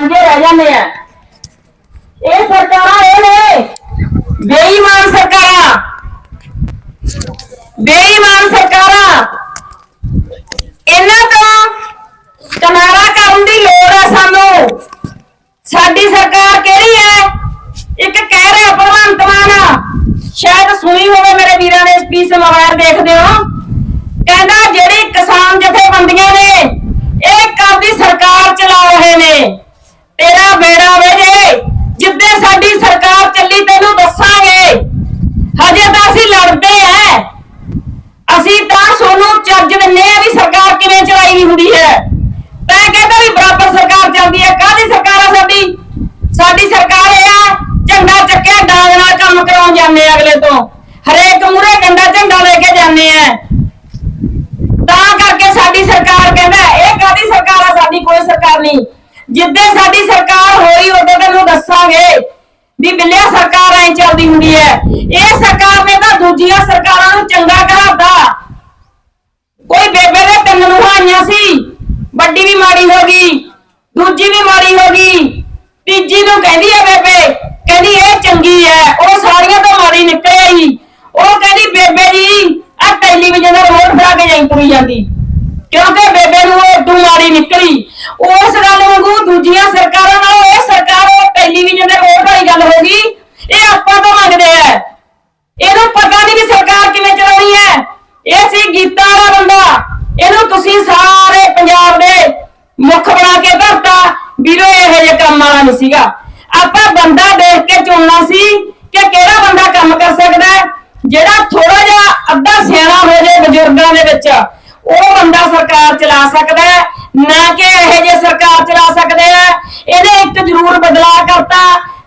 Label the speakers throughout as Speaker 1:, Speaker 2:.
Speaker 1: ਸਾਂਝੇ ਰਹਿ ਜਾਂਦੇ ਆ। ਇਹ ਸਰਕਾਰਾਂ ਇਹ ਨੇ। ਬੇਈਮਾਨ ਸਰਕਾਰਾਂ। ਬੇਈਮਾਨ ਸਰਕਾਰਾਂ। ਇਹਨਾਂ ਤੋਂ ਕਿਨਾਰਾ ਕਰਨ ਦੀ ਲੋੜ ਹੈ ਸਾਨੂੰ। ਸਾਡੀ ਸਰਕਾਰ ਕਿਹੜੀ ਹੈ? ਇੱਕ ਕਹਿ ਰਿਹਾ, ਭਗਵੰਤ ਮਾਨ, ਸ਼ਾਇਦ ਸੁਣੀ ਹੋਵੇ ਮੇਰੇ ਵੀਰਾਂ ਨੇ ਸਪੀਚ ਮੋਬਾਈਲ ਦੇਖਦੇ ਹੋ। ਕਹਿੰਦਾ, ਜਿਹੜੀ ਕਿਸਾਨ ਜਥੇਬੰਦੀਆਂ ਨੇ, ਇਹ ਕਾਦੀ ਸਰਕਾਰ ਚਲਾ ਰਹੇ ਨੇ। ਤੇਰਾ ਬੇੜਾ ਵੇ ਜੇ ਜਿੱਦੇ ਸਾਡੀ ਸਰਕਾਰ ਚੱਲੀ, ਤੈਨੂੰ ਦੱਸਾਂਗੇ। ਹਜੇ ਤਾਂ ਅਸੀਂ ਲੜਦੇ ਐ। ਅਸੀਂ ਤਾਂ ਸੋਨੂੰ ਚੱਜ ਦਿੰਨੇ ਆ ਵੀ ਸਰਕਾਰ ਕਿਵੇਂ ਚਲਾਈ ਹੁੰਦੀ ਹੈ ਤੈਂ ਕਹਿੰਦਾ ਵੀ ਬਰਾਬਰ ਸਰਕਾਰ ਚੱਲਦੀ ਹੈ ਕਾਹਦੀ ਸਰਕਾਰ ਆ ਸਾਡੀ? ਸਾਡੀ ਸਰਕਾਰ ਇਹ ਆ, ਝੰਡਾ ਚੱਕਿਆ, ਡਾਂਗ ਨਾਲ ਕੰਮ ਕਰਾਉਣ ਜਾਂਦੇ ਅਗਲੇ ਤੋਂ। ਹਰੇਕ ਮੂਰੇ ਗੰਡਾ ਝੰਡਾ ਲੈ ਕੇ ਜਾਂਦੇ ਆ ਤਾਂ ਕਰਕੇ ਸਾਡੀ ਸਰਕਾਰ ਕਹਿੰਦਾ, ਇਹ ਕਾਦੀ ਸਰਕਾਰ ਆ? ਸਾਡੀ ਕੋਈ ਸਰਕਾਰ ਨਹੀਂ। ਜਿੱਦੇ ਸਾਡੀ ਸਰਕਾਰ ਹੋਈ, ਉਦੋਂ ਤੈਨੂੰ ਦੱਸਾਂਗੇ ਵੀ ਬਿੱਲਿਆ ਸਰਕਾਰ ਐ ਚੱਲਦੀ ਹੁੰਦੀ ਹੈ ਇਹ ਸਰਕਾਰ ਨੇ ਤਾਂ ਦੂਜੀਆਂ ਸਰਕਾਰਾਂ ਨੂੰ ਚੰਗਾ ਕਰਾਤਾ ਕੋਈ ਬੇਬੇ ਦੇ ਤਿੰਨ ਨੂੰਹਾਂ ਸੀ, ਵੱਡੀ ਵੀ ਮਾੜੀ ਹੋ ਗਈ, ਦੂਜੀ ਵੀ ਮਾੜੀ ਹੋ ਗਈ, ਤੀਜੀ ਨੂੰ ਕਹਿੰਦੀ ਹੈ ਬੇਬੇ, ਕਹਿੰਦੀ ਇਹ ਚੰਗੀ ਹੈ ਉਹ ਸਾਰੀਆਂ ਤੋਂ ਮਾੜੀ ਨਿਕਲ ਆਈ। ਉਹ ਕਹਿੰਦੀ ਬੇਬੇ ਜੀ ਆ ਟੈਲੀਵਿਜ਼ਨ ਦਾ ਰਿਮੋਟ ਫੜਾ ਕੇ ਜਾਈ ਤੁਰੀ ਜਾਂਦੀ। ਕਿਉਂਕਿ ਬੇਬੇ ਨੂੰ ਉਹ ਏਡੂ ਮਾੜੀ ਨਿਕਲੀ। ਉਸ ਗੱਲ ਵਾਂਗੂ ਦੂਜੀਆਂ ਸਰਕਾਰਾਂ ਨਾਲੋਂ ਇਹ ਸਰਕਾਰ ਉਹ ਟੈਲੀਵਿਜ਼ਨ ਦੇ ਰਿਮੋਟ ਵਾਲੀ ਗੱਲ ਹੋ ਗਈ, ਇਹ ਆਪਾਂ ਤੋਂ ਮੰਗਦੇ ਆ। ਇਹਨੂੰ ਪਤਾ ਨਹੀਂ ਵੀ ਸਰਕਾਰ ਕਿਵੇਂ ਚਲਾਉਣੀ ਹੈ। ਇਹ ਸੀ ਗੀਤਾ ਵਾਲਾ ਬੰਦਾ। ਇਹਨੂੰ ਤੁਸੀਂ ਸਾਰੇ ਪੰਜਾਬ ਦੇ ਮੁੱਖ ਬਣਾ ਕੇ ਧਰਤਾ ਵੀਰੋ, ਇਹ ਜਿਹੇ ਕੰਮ ਵਾਲਾ ਨਹੀਂ ਸੀਗਾ। ਆਪਾਂ ਬੰਦਾ ਦੇਖ ਕੇ ਚੁਣਨਾ ਸੀ ਕਿ ਕਿਹੜਾ ਬੰਦਾ ਕੰਮ ਕਰ ਸਕਦਾ ਹੈ, ਜਿਹੜਾ ਥੋੜਾ ਜਿਹਾ ਅੱਧਾ ਸਿਆਣਾ ਹੋ ਜਾਏ ਬਜ਼ੁਰਗਾਂ ਦੇ ਵਿੱਚ। ਉਹ ਬੰਦਾ ਸਰਕਾਰ ਚਲਾ ਸਕਦਾ ਹੈ, ਨਾ ਕਿ ਇਹੋ ਜਿਹੇ ਸਰਕਾਰ ਚਲਾ ਸਕਦੇ ਆ ਇਹਨੇ ਇੱਕ ਜ਼ਰੂਰ ਬਦਲਾਅ ਕਰਤਾ,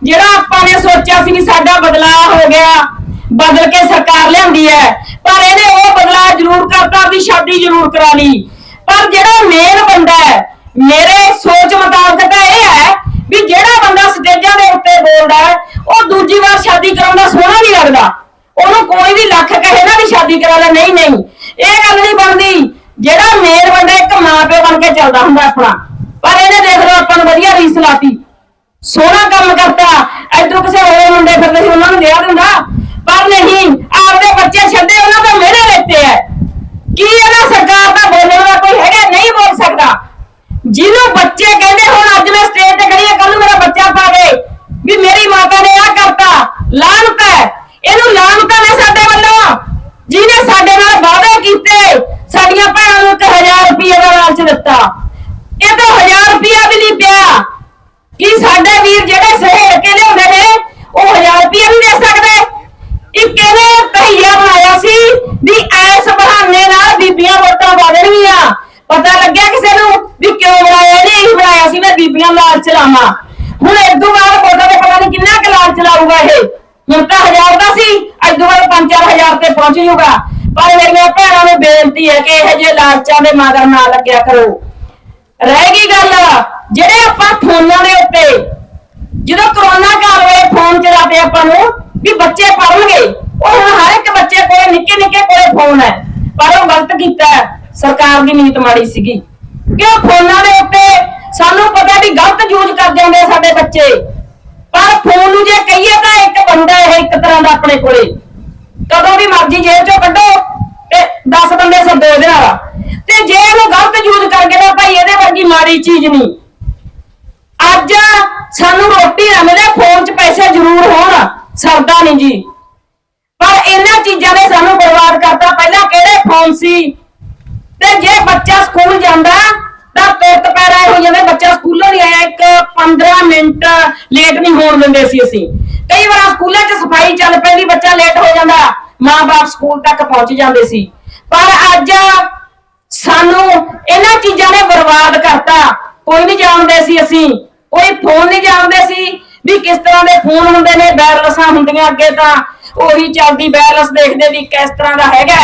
Speaker 1: ਜਿਹੜਾ ਆਪਾਂ ਨੇ ਸੋਚਿਆ ਸੀ ਵੀ ਸਾਡਾ ਬਦਲਾਅ ਹੋ ਗਿਆ, ਬਦਲ ਕੇ ਸਰਕਾਰ ਲਿਆਂਦੀ ਹੈ। ਪਰ ਇਹਨੇ ਉਹ ਬਦਲਾਅ ਜ਼ਰੂਰ ਕਰਤਾ ਵੀ ਸ਼ਾਦੀ ਜ਼ਰੂਰ ਕਰਾ ਲਈ। ਪਰ ਜਿਹੜਾ ਮੇਨ ਬੰਦਾ ਹੈ, ਮੇਰੇ ਸੋਚ ਮੁਤਾਬਕ ਤਾਂ ਇਹ ਹੈ ਵੀ ਜਿਹੜਾ ਬੰਦਾ ਸਟੇਜਾਂ ਦੇ ਉੱਤੇ ਬੋਲਦਾ ਉਹ ਦੂਜੀ ਵਾਰ ਸ਼ਾਦੀ ਕਰਾਉਂਦਾ ਸੋਹਣਾ ਨਹੀਂ ਲੱਗਦਾ। ਉਹਨੂੰ ਕੋਈ ਵੀ ਲੱਖ ਕਹੇ ਨਾ ਵੀ ਸ਼ਾਦੀ ਕਰਾ ਲੈ, ਨਹੀਂ ਨਹੀਂ। ਇਹ ਗੱਲ ਨਹੀਂ ਬਣਦੀ। ਜਿਹੜਾ ਮੇਰ ਬੰਦਾ ਇੱਕ ਮਾਂ ਪਿਓ ਬਣ ਕੇ ਚੱਲਦਾ ਹੁੰਦਾ ਆਪਣਾ। ਪਰ ਇਹਨੇ ਦੇਖ ਲਓ, ਆਪਾਂ ਨੂੰ ਵਧੀਆ ਰੀਸ ਲਾਤੀ। ਸੋਹਣਾ ਕੰਮ ਕਰਤਾ। ਐਦੋਂ ਕਿਸੇ ਹੋਰ ਮੁੰਡੇ ਫਿਰਦੇ ਸੀ ਉਹਨਾਂ ਨੂੰ ਵਿਆਹ ਦਿੰਦਾ ਪਰ ਨਹੀਂ ਆਪਦੇ ਬੱਚੇ ਛੱਡੇ ਉਹਨਾਂ ਤੋਂ ਮਿਹਨੇ ਲੈਤੇ ਐ ਕੀ ਇਹਨਾਂ ਸਰਕਾਰ ਦਾ ਬੋਲਣ ਦਾ ਕੋਈ ਹੈਗਾ ਨਹੀਂ ਬੋਲ ਸਕਦਾ ਜਿਹਨੂੰ ਬੱਚੇ ਕਹਿੰਦੇ ਹੁਣ ਅੱਜ ਮੈਂ ਸਟੇਜ ਤੇ ਖੜੀ ਆ ਕੱਲ ਨੂੰ ਮੇਰਾ ਬੱਚਾ ਪਾਵੇ ਵੀ ਮੇਰੀ ਮਾਤਾ ਨੇ ਆ ਕਰਤਾ ਲਾਨਤ ਹੈ ਇਹਨੂੰ ਲਾਨਤ ਨੇ ਸਾਡੇ ਵੱਲੋਂ ਜਿਹਨੇ ਸਾਡੇ ਨਾਲ ਵਾਅਦੇ ਕੀਤੇ ਸਾਡੀਆਂ ਭੈਣਾਂ ਨੂੰ 1000 ਰੁਪਏ ਦਾ ਲਾਲਚ ਦਿੱਤਾ ਇਹ ਤਾਂ 1000 ਰੁਪਿਆ ਵੀ ਨਹੀਂ ਪਿਆ ਕੀ ਸਾਡੇ ਵੀਰ ਜਿਹੜੇ ਸਹੇੜ ਕੇ ਲਿਆਉਂਦੇ ਨੇ ਉਹ 1000 ਰੁਪਏ ਨਹੀਂ ਦੇ ਸਕਦੇ ਇੱਕ ਇਹਨੇ ਤਹੀਆ ਬਣਾਇਆ ਸੀ ਵੀ ਐਸ ਬਹਾਨੇ ਨਾਲ ਬੀਬੀਆਂ ਵੋਟਾਂ ਪਾ ਪਤਾ ਲੱਗਿਆ ਕਿਸੇ ਨੂੰ ਵੀ ਕਿਉਂ ਬਣਾਇਆ, ਇਹਨੇ ਇਹੀ ਬਣਾਇਆ ਸੀ, ਮੈਂ ਬੀਬੀਆਂ ਲਾਲ ਚਲਾਵਾਂ। ਹੁਣ ਇਦੋਂ ਬਾਅਦ ਵੋਟਾਂ ਦੇ ਪਤਾ ਨਹੀਂ ਕਿੰਨਾ ਕੁ ਲਾਲ ਚਲਾਊਗਾ ਇਹ। ਹੁਣ ਤਾਂ 1000 ਦਾ ਸੀ ਇਦੋਂ ਬਾਅਦ 5-4000 ਤੇ ਪਹੁੰਚ ਜਾਊਗਾ। ਪਰ ਮੇਰੀਆਂ ਭੈਣਾਂ ਨੂੰ ਬੇਨਤੀ ਹੈ ਕਿ ਇਹ ਜੇ ਲਾਲਚਾਂ ਦੇ ਮਗਰ ਨਾ ਲੱਗਿਆ ਕਰੋ। ਰਹਿ ਗਈ ਗੱਲ, ਜਿਹੜੇ ਆਪਾਂ ਫੋਨਾਂ ਦੇ ਉੱਤੇ, ਜਦੋਂ ਕਰੋਨਾ ਕਾਲ ਹੋਏ, ਫੋਨ ਚਲਾਤੇ ਆਪਾਂ ਨੂੰ, ਵੀ ਬੱਚੇ ਪੜਨਗੇ ਉਹ ਹੁਣ ਹਰ ਇੱਕ ਬੱਚੇ ਕੋਲ ਨਿੱਕੇ ਨਿੱਕੇ ਕੋਲੇ ਫੋਨ ਹੈ। ਪਰ ਉਹ ਗਲਤ ਕੀਤਾ ਸਰਕਾਰ ਦੀ ਨੀਤ ਮਾੜੀ ਸੀਗੀ। ਕਿ ਉਹ ਫੋਨਾਂ ਦੇ ਉੱਤੇ ਸਾਨੂੰ ਪਤਾ ਵੀ ਗਲਤ ਯੂਜ਼ ਕਰ ਜਾਂਦੇ ਸਾਡੇ ਬੱਚੇ। ਪਰ ਫੋਨ ਨੂੰ ਜੇ ਕਹੀਏ ਤਾਂ ਇੱਕ ਬੰਦਾ ਇਹ ਇੱਕ ਤਰ੍ਹਾਂ ਦਾ ਆਪਣੇ ਕੋਲੇ। ਕਦੋਂ ਵੀ ਮਰਜ਼ੀ ਜੇਬ ਚੋਂ ਕੱਢੋ ਤੇ 10 ਬੰਦੇ ਸੱਦੋ ਇਹਦੇ ਨਾਲ। ਤੇ ਜੇ ਇਹਨੂੰ ਗਲਤ ਯੂਜ਼ ਕਰਕੇ ਤਾਂ ਭਾਈ ਇਹਦੇ ਵਰਗੀ ਮਾੜੀ ਚੀਜ਼ ਨਹੀਂ। ਅੱਜ ਸਾਨੂੰ ਰੋਟੀ ਨਾ ਮਿਲੇ, ਫੋਨ 'ਚ ਪੈਸੇ ਜ਼ਰੂਰ ਹੋਣ। ਸਰਦਾ ਨਹੀਂ ਜੀ। ਪਰ ਇਹਨਾਂ ਚੀਜ਼ਾਂ ਨੇ ਸਾਨੂੰ ਬਰਬਾਦ ਕਰਤਾ। ਪਹਿਲਾਂ ਕਿਹੜੇ ਫੋਨ ਸੀ? ਤੇ ਜੇ ਬੱਚਾ ਸਕੂਲ ਜਾਂਦਾ, ਤਾਂ ਤੁਰਤ ਪੈਰਾ ਹੋ ਜਾਂਦਾ ਬੱਚਾ ਸਕੂਲੋਂ ਨਹੀਂ ਆਇਆ, ਇੱਕ 15 ਮਿੰਟ ਲੇਟ ਨਹੀਂ ਹੋਣ ਦਿੰਦੇ ਸੀ ਅਸੀਂ। ਕਈ ਵਾਰ ਸਕੂਲਾਂ 'ਚ ਸਫ਼ਾਈ ਚੱਲ ਪੈਂਦੀ, ਬੱਚਾ ਲੇਟ ਹੋ ਜਾਂਦਾ, ਮਾਂ-ਬਾਪ ਸਕੂਲ ਤੱਕ ਪਹੁੰਚ ਜਾਂਦੇ ਸੀ। ਪਰ ਅੱਜ ਸਾਨੂੰ ਇਹਨਾਂ ਚੀਜ਼ਾਂ ਨੇ ਬਰਬਾਦ ਕਰਤਾ। ਕੋਈ ਨਹੀਂ ਜਾਣਦੇ ਸੀ ਅਸੀਂ, ਕੋਈ ਫੋਨ ਨਹੀਂ ਜਾਣਦੇ ਸੀ ਵੀ ਕਿਸ ਤਰ੍ਹਾਂ ਦੇ ਫੋਨ ਹੁੰਦੇ ਨੇ ਵਾਇਰਲੈਸਾਂ ਹੁੰਦੀਆਂ ਅੱਗੇ ਤਾਂ। ਉਹੀ ਚੱਲਦੀ ਬੈਲੈਂਸ ਦੇਖਦੇ ਵੀ ਕਿਸ ਤਰ੍ਹਾਂ ਦਾ ਹੈਗਾ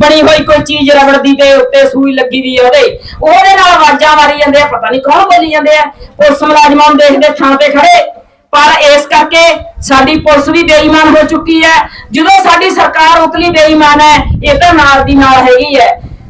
Speaker 1: ਬਣੀ ਹੋਈ ਕੋਈ ਚੀਜ਼ ਰਬੜਦੀ ਤੇ ਉੱਤੇ ਸੂਈ ਲੱਗੀ ਦੀ ਉਹਦੇ। ਉਹਦੇ ਨਾਲ ਆਵਾਜ਼ਾਂ ਮਾਰੀ ਜਾਂਦੇ ਆ, ਪਤਾ ਨਹੀਂ ਕੌਣ ਬੋਲੀ ਜਾਂਦੇ ਆ। ਪੁਲਿਸ ਮੁਲਾਜ਼ਮਾਂ ਨੂੰ ਦੇਖਦੇ ਥਾਂ ਤੇ ਖੜੇ। ਪਰ ਇਸ ਕਰਕੇ ਸਾਡੀ ਪੁਲਿਸ ਵੀ ਬੇਈਮਾਨ ਹੋ ਚੁੱਕੀ ਹੈ। ਜਦੋਂ ਸਾਡੀ ਸਰਕਾਰ ਉਤਲੀ ਬੇਈਮਾਨ ਹੈ, ਇਹ ਤਾਂ ਨਾਲ ਦੀ ਨਾਲ ਹੈਗੀ ਹੈ।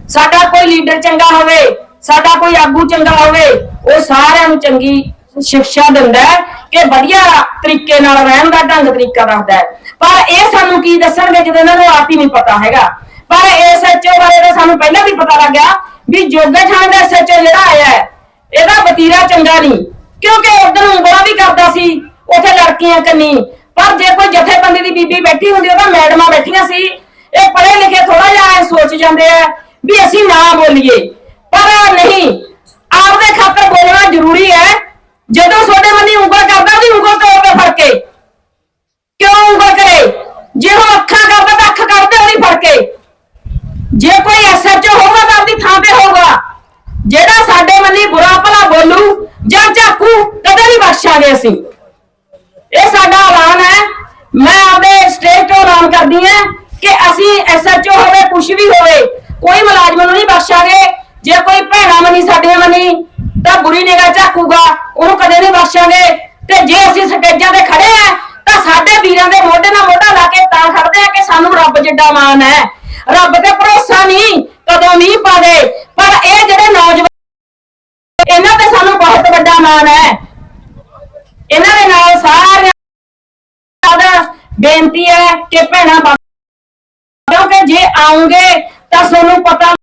Speaker 1: ਸਾਡਾ ਕੋਈ ਲੀਡਰ ਚੰਗਾ ਹੋਵੇ, ਸਾਡਾ ਕੋਈ ਆਗੂ ਚੰਗਾ ਹੋਵੇ, ਉਹ ਸਾਰਿਆਂ ਨੂੰ ਚੰਗੀ ਸਿੱਖਿਆ ਦਿੰਦਾ ਕਿ ਵਧੀਆ ਤਰੀਕੇ ਨਾਲ ਰਹਿਣ ਦਾ ਢੰਗ ਤਰੀਕਾ ਰੱਖਦਾ ਹੈ। ਪਰ ਇਹ ਸਾਨੂੰ ਕੀ ਦੱਸਣਗੇ ਜਦੋਂ ਇਹਨਾਂ ਨੂੰ ਆਪ ਹੀ ਨਹੀਂ ਪਤਾ ਹੈਗਾ। ਪਰ ਐਸਐਚਓ ਬਾਰੇ ਤਾਂ ਸਾਨੂੰ ਪਹਿਲਾਂ ਵੀ ਪਤਾ ਲੱਗਿਆ ਵੀ ਜੋਗਾ ਥਾਣੇ ਦਾ ਐਸਐਚਓ ਜਿਹੜਾ ਆਇਆ ਹੈ, ਇਹਦਾ ਵਤੀਰਾ ਚੰਗਾ ਨਹੀਂ। ਕਿਉਂਕਿ ਉਧਰ ਉਂਗਲਾਂ ਵੀ ਕਰਦਾ ਸੀ, ਉੱਥੇ ਲੜਕੀਆਂ ਕੰਨੀ। ਪਰ ਜੇ ਕੋਈ ਜਥੇਬੰਦੀ ਦੀ ਬੀਬੀ ਬੈਠੀ ਹੁੰਦੀ ਉਹ ਤਾਂ ਮੈਡਮਾਂ ਬੈਠੀਆਂ ਸੀ। ਇਹ ਪੜ੍ਹੇ ਲਿਖੇ ਥੋੜਾ ਜਿਹਾ ਸੋਚ ਜਾਂਦੇ ਆ ਵੀ ਅਸੀਂ ਨਾ ਬੋਲੀਏ। ਪਰ ਨਹੀਂ, ਆਪਦੇ ਖਾਤਰ ਬੋਲਣਾ ਜ਼ਰੂਰੀ ਹੈ। ਜਦੋਂ ਤੁਹਾਡੇ ਬੰਦੀ ਉਂਗਲ ਕਰਦਾ, ਉਹਦੀ ਉਂਗਲ ਤੋੜ ਕੇ ਫੜ ਕੇ ਕਿਉਂ ਉਂਗਲ ਕਰੇ ਜੇ ਉਹ ਅੱਖਾਂ ਕਰਦਾ ਤਾਂ ਅੱਖ ਕਰਦੇ ਉਹਦੀ ਫੜ ਕੇ ਜੇ ਕੋਈ ਐਸਐਚਓ ਹੋਊਗਾ ਤਾਂ ਆਪਦੀ ਥਾਂ ਤੇ ਹੋਊਗਾ। ਜਿਹੜਾ ਸਾਡੇ ਮੰਨੀ ਬੁਰਾ ਭਲਾ ਬੋਲੂ, ਜਾਂ ਝਾਕੂ ਕਦੇ ਨਹੀਂ ਬਖਸ਼ਾਂਗੇ ਅਸੀਂ। ਇਹ ਸਾਡਾ ਐਲਾਨ ਹੈ। ਮੈਂ ਆਪਦੇ ਸਟੇਟ ਤੋਂ ਐਲਾਨ ਕਰਦੀ ਹਾਂ ਕਿ ਅਸੀਂ ਐਸਐਚਓ ਹੋਵੇ ਕੁਝ ਵੀ ਹੋਵੇ, ਕੋਈ ਮੁਲਾਜ਼ਮ ਨੂੰ ਨਹੀਂ ਬਖਸ਼ਾਂਗੇ ਜੇ ਕੋਈ ਭੈਣਾ ਮਨੀ ਸਾਡੇ ਮਨੀ, ਤਾਂ ਬੁਰੀ ਨਿਗਾਹ ਝਾਕੂਗਾ, ਉਹਨੂੰ ਕਦੇ ਨਹੀਂ ਬਖਸ਼ਾਂਗੇ ਤੇ ਜੇ ਅਸੀਂ ਸਟੇਜਾਂ ਤੇ ਖੜੇ ਆ, ਤਾਂ ਸਾਡੇ ਵੀਰਾਂ ਦੇ ਮੋਢੇ ਨਾਲ ਮੋਢਾ ਲਾ ਕੇ ਤਾਂ ਖੜਦੇ ਆ ਕਿ ਸਾਨੂੰ ਰੱਬ ਜਿੱਡਾ ਮਾਣ ਹੈ। ਰੱਬ ਤੇ ਭਰੋਸਾ ਨਹੀਂ, ਕਦੋਂ ਮੀਂਹ ਪਾ ਦੇ ਪਰ ਇਹ ਜਿਹੜੇ ਨੌਜਵਾਨ, ਇਹਨਾਂ ਤੇ ਸਾਨੂੰ ਬਹੁਤ ਵੱਡਾ ਮਾਣ ਹੈ। ਇਹਨਾਂ ਦੇ ਨਾਲ ਸਾਰਿਆਂ ਦਾ ਬੇਨਤੀ ਹੈ ਕਿ ਭੈਣਾਂ ਕਿਉਂਕਿ ਜੇ ਆਉਂਗੇ ਤਾਂ ਤੁਹਾਨੂੰ ਪਤਾ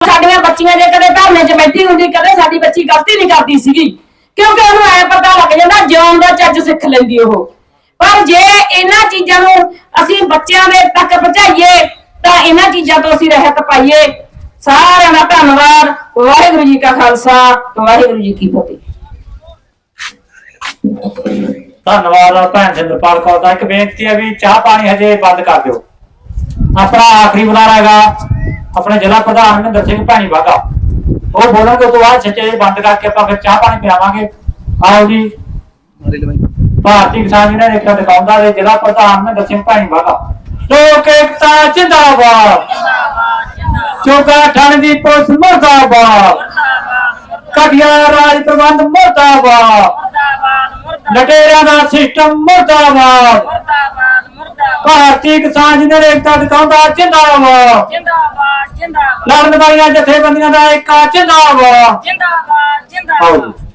Speaker 1: ਸਾਡੀਆਂ ਬੱਚੀਆਂ ਜੇ ਕਦੇ ਧਰਨੇ 'ਚ ਬੈਠੀ ਹੁੰਦੀ, ਕਦੇ ਸਾਡੀ ਬੱਚੀ ਗਲਤੀ ਨਹੀਂ ਕਰਦੀ ਸੀਗੀ। ਕਿਉਂਕਿ ਉਹਨੂੰ ਐ ਪਤਾ ਲੱਗ ਜਾਂਦਾ, ਜਿਉਣ ਦਾ ਚੱਜ ਸਿੱਖ ਲੈਂਦੀ ਉਹ। ਪਰ ਜੇ ਇਹਨਾਂ ਚੀਜ਼ਾਂ ਨੂੰ ਅਸੀਂ ਬੱਚਿਆਂ ਦੇ ਇਹਨਾਂ ਚੀਜ਼ਾਂ ਤੋਂ ਅਸੀਂ ਰਹਿਤ ਪਾਈਏ। ਸਾਰਿਆਂ ਦਾ ਧੰਨਵਾਦ। ਵਾਹਿਗੁਰੂ ਜੀ ਕਾ ਖਾਲਸਾ ਵਾਹਿਗੁਰੂ ਜੀ ਕੀ ਫਤਿਹ।
Speaker 2: ਧੰਨਵਾਦ ਆ ਭੈਣ ਸਿੰਦਰਪਾਲ ਕੌਰ ਦਾ ਇੱਕ ਬੇਨਤੀ ਹੈ ਵੀ ਚਾਹ ਪਾਣੀ ਹਜੇ ਬੰਦ ਕਰ ਦਿਓ। ਆਪਣਾ ਆਖਰੀ ਬੁਲਾਰਾ ਹੈਗਾ। ਆਪਣੇ ਜ਼ਿਲ੍ਹਾ ਪ੍ਰਧਾਨ ਮਹਿੰਦਰ ਸਿੰਘ ਭੈਣੀ ਵਾਗਾ ਉਹ ਬੋਲਣਗੇ ਤੋਂ ਬਾਅਦ ਛੱਚੇ ਬੰਦ ਕਰਕੇ ਆਪਾਂ ਫਿਰ ਚਾਹ ਪਾਣੀ ਪਿਆਵਾਂਗੇ। ਆਓ ਜੀ। ਭਾਰਤੀ ਕਿਸਾਨ ਯੂਨੀਅਨ ਏਕਤਾ ਦਿਖਾਉਂਦਾ ਦੇ ਜ਼ਿਲ੍ਹਾ ਪ੍ਰਧਾਨ ਮਹਿੰਦਰ ਸਿੰਘ ਭੈਣੀ ਵਾਗਾ ਲੋਕ ਏਕਤਾ ਜਿੰਦਾਬਾਦ। ਚੋਗਾ ਠਣ ਦੀ ਪੁਲਿਸ ਮੁਰਦਾਬਾਦ। ਕਟਿਆ ਰਾਜ ਪ੍ਰਬੰਧ ਮੁਰਦਾਬਾਦ। ਲਟੇਰਿਆਂ ਦਾ ਸਿਸਟਮ ਮੁਰਦਾਬਾਦ। ਭਾਰਤੀ ਕਿਸਾਨ ਯੂਨੀਅਨ ਏਕਤਾ ਦਿਖਾਉਂਦਾ ਜਿੰਦਾਬਾਦ।
Speaker 3: ਜਿੰਦਾਬਾਦ ਜਿੰਦਾਬਾਦ।
Speaker 2: ਲੜਨ ਵਾਲੀਆਂ ਜਥੇਬੰਦੀਆਂ ਦਾ ਏਕਾ ਜਿੰਦਾਬਾਦ।
Speaker 3: ਜਿੰਦਾਬਾਦ ਜਿੰਦਾਬਾਦ।